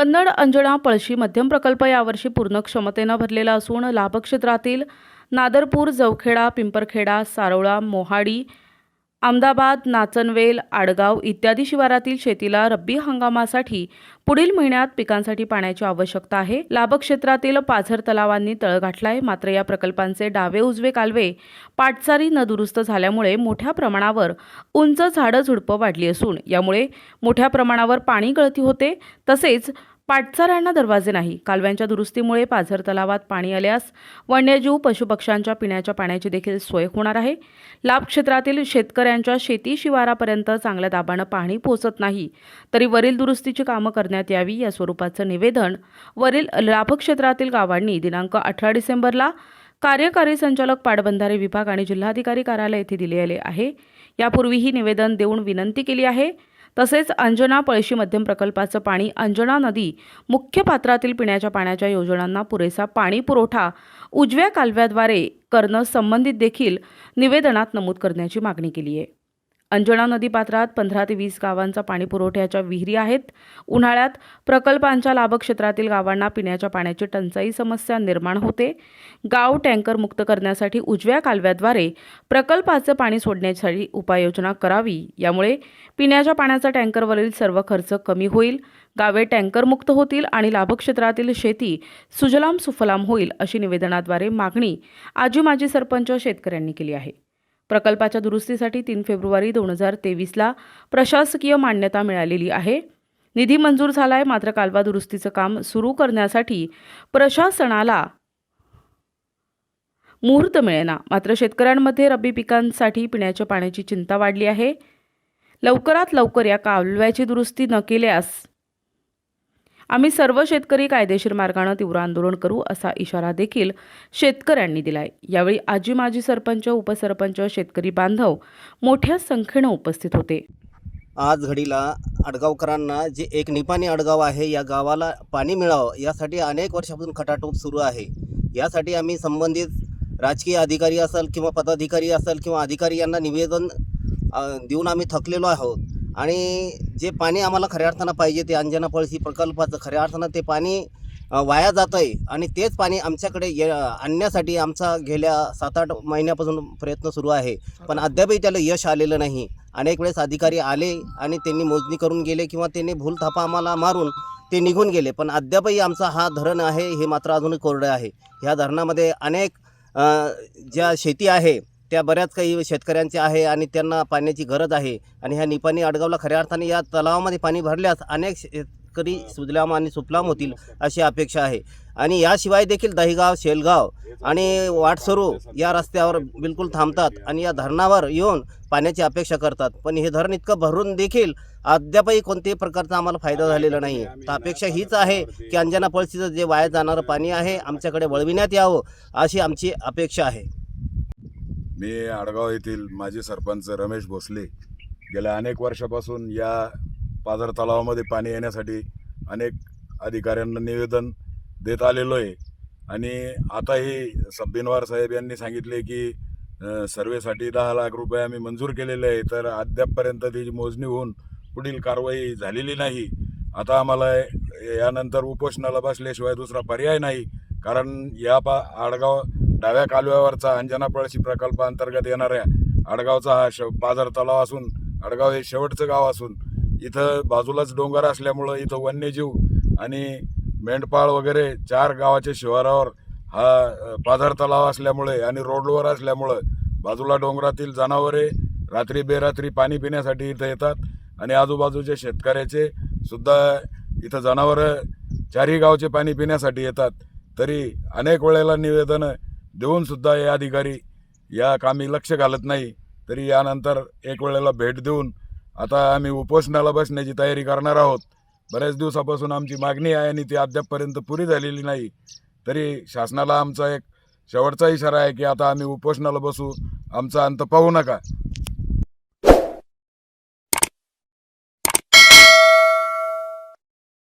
कन्नड अंजना पळशी मध्यम प्रकल्प यावर्षी पूर्ण क्षमतेनं भरलेला असून लाभक्षेत्रातील नादरपूर जवखेडा पिंपरखेडा सारोळा मोहाडी अहमदाबाद नाचनवेल आडगाव इत्यादी शिवारातील शेतीला रब्बी हंगामासाठी पुढील महिन्यात पिकांसाठी पाण्याची आवश्यकता आहे. लाभक्षेत्रातील पाझर तलावांनी तळ गाठलाय. मात्र या प्रकल्पांचे डावे उजवे कालवे पाटसारी न दुरुस्त झाल्यामुळे मोठ्या प्रमाणावर उंच झाडं झुडपं वाढली असून यामुळे मोठ्या प्रमाणावर पाणी गळती होते. तसेच पाटचाऱ्यांना दरवाजे नाही. कालव्यांच्या दुरुस्तीमुळे पाझर तलावात पाणी आल्यास वन्यजीव पशुपक्ष्यांच्या पिण्याच्या पाण्याची देखील सोय होणार आहे. लाभ क्षेत्रातील शेतकऱ्यांच्या शेती शिवारापर्यंत चांगल्या दाबानं पाणी पोहोचत नाही. तरी वरील दुरुस्तीची कामं करण्यात यावी या स्वरूपाचं निवेदन वरील लाभक्षेत्रातील गावांनी दिनांक अठरा डिसेंबरला कार्यकारी संचालक पाटबंधारे विभाग आणि जिल्हाधिकारी कार्यालय येथे दिलेले आहे. यापूर्वीही निवेदन देऊन विनंती केली आहे. तसेच अंजना पळशी मध्यम प्रकल्पाचं पाणी अंजना नदी मुख्य पात्रातील पिण्याच्या पाण्याच्या योजनांना पुरेसा पाणी पुरवठा उजव्या कालव्याद्वारे करणं संबंधित देखील निवेदनात नमूद करण्याची मागणी केली आहे अंजना नदी पात्रात पंधरा ते वीस गावांचा पाणी पुरवठ्याच्या विहिरी आहेत. उन्हाळ्यात प्रकल्पांच्या लाभक्षेत्रातील गावांना पिण्याच्या पाण्याची टंचाई समस्या निर्माण होते. गाव टँकर मुक्त करण्यासाठी उजव्या कालव्याद्वारे प्रकल्पाचं पाणी सोडण्यासाठी उपाययोजना करावी. यामुळे पिण्याच्या पाण्याचा टँकरवरील सर्व खर्च कमी होईल. गावे टँकरमुक्त होतील आणि लाभक्षेत्रातील शेती सुजलाम सुफलाम होईल अशी निवेदनाद्वारे मागणी आजी माजी सरपंच शेतकऱ्यांनी केली आहे. प्रकल्पाच्या दुरुस्तीसाठी तीन फेब्रुवारी दोन हजार तेवीसला प्रशासकीय मान्यता मिळालेली आहे. निधी मंजूर झाला आहे मात्र कालवा दुरुस्तीचं काम सुरू करण्यासाठी प्रशासनाला मुहूर्त मिळेना. मात्र शेतकऱ्यांमध्ये रब्बी पिकांसाठी पिण्याच्या पाण्याची चिंता वाढली आहे. लवकरात लवकर या कालव्याची दुरुस्ती न केल्यास आम्ही सर्व शेतकरी कायदेशीर मार्गानं तीव्र आंदोलन करू असा इशारा देखील शेतकऱ्यांनी दिलाय. यावेळी आजी माजी सरपंच उपसरपंच शेतकरी बांधव मोठ्या संख्येनं उपस्थित होते. आज घडीला आडगावकरांना जे एक निपाणी आडगाव आहे या गावाला पाणी मिळावं यासाठी अनेक वर्षापासून खटाटोप सुरू आहे. यासाठी आम्ही संबंधित राजकीय अधिकारी असेल किंवा पदाधिकारी असेल किंवा अधिकारी यांना निवेदन देऊन आम्ही थकलेलो आहोत. आणि जे पाणी आम्हाला खऱ्या अर्थानं पाहिजे ते अंजना पळशी प्रकल्पाचं खऱ्या अर्थानं ते पाणी वाया जातं आहे आणि तेच पाणी आमच्याकडे ये आणण्यासाठी आमचा गेल्या सात आठ महिन्यापासून प्रयत्न सुरू आहे. पण अद्यापही त्याला यश आलेलं नाही. अनेक वेळेस अधिकारी आले आणि त्यांनी मोजणी करून गेले किंवा त्यांनी भूलथापा आम्हाला मारून ते निघून गेले. पण अद्यापही आमचा हा धरण आहे हे मात्र अजूनही कोरडं आहे. ह्या धरणामध्ये अनेक ज्या शेती आहे त्या बऱ्याच काही शेतकऱ्यांच्या आहे आणि त्यांना पाण्याची गरज आहे. आणि ह्या निपाणी अडगावला खऱ्या अर्थाने या तलावामध्ये पाणी भरल्यास अनेक शेतकरी सुजलाम आणि सुफलाम होतील अशी अपेक्षा आहे. आणि याशिवाय देखील दहिगाव शेलगाव आणि वाटसरू या रस्त्यावर बिलकुल थांबतात आणि या धरणावर येऊन पाण्याची अपेक्षा करतात. पण हे धरण इतकं भरून देखील अद्यापही कोणत्याही प्रकारचा आम्हाला फायदा झालेला नाही आहे तर अपेक्षा हीच आहे की अंजना पळशीचं जे वाया जाणारं पाणी आहे आमच्याकडे वळविण्यात यावं अशी आमची अपेक्षा आहे. मी आडगाव येथील माजी सरपंच रमेश भोसले गेल्या अनेक वर्षापासून या पाझर तलावामध्ये पाणी येण्यासाठी अनेक अधिकाऱ्यांना निवेदन देत आलेलो आहे. आणि आताही सब्बिनवार साहेब यांनी सांगितले की सर्वेसाठी दहा लाख रुपये आम्ही मंजूर केलेले आहे तर अद्यापपर्यंत त्याची मोजणी होऊन पुढील कारवाई झालेली नाही. आता आम्हाला यानंतर उपोषणाला बसल्याशिवाय दुसरा पर्याय नाही कारण या पा आडगाव डाव्या कालव्यावरचा अंजना पळशी प्रकल्पाअंतर्गत येणाऱ्या आडगावचा हा श पाझर तलाव असून आडगाव हे शेवटचं गाव असून इथं बाजूलाच डोंगर असल्यामुळं इथं वन्यजीव आणि मेंढपाळ वगैरे चार गावाच्या शिवारावर हा पाझर तलाव असल्यामुळे आणि रोडवर असल्यामुळं बाजूला डोंगरातील जनावरे रात्री बेरात्री पाणी पिण्यासाठी इथं येतात आणि आजूबाजूच्या शेतकऱ्याचे सुद्धा इथं जनावरं चारही गावचे पाणी पिण्यासाठी येतात. तरी अनेक वेळेला निवेदनं देऊन सुद्धा हे अधिकारी या कामी लक्ष घालत नाही तरी यानंतर एक वेळेला भेट देऊन आता आम्ही उपोषणाला बसण्याची तयारी करणार आहोत. बऱ्याच दिवसापासून आमची मागणी आहे आणि ती अद्यापपर्यंत पुरी झालेली नाही. तरी शासनाला आमचा एक शेवटचा इशारा आहे की आता आम्ही उपोषणाला बसू. आमचा अंत पाहू नका.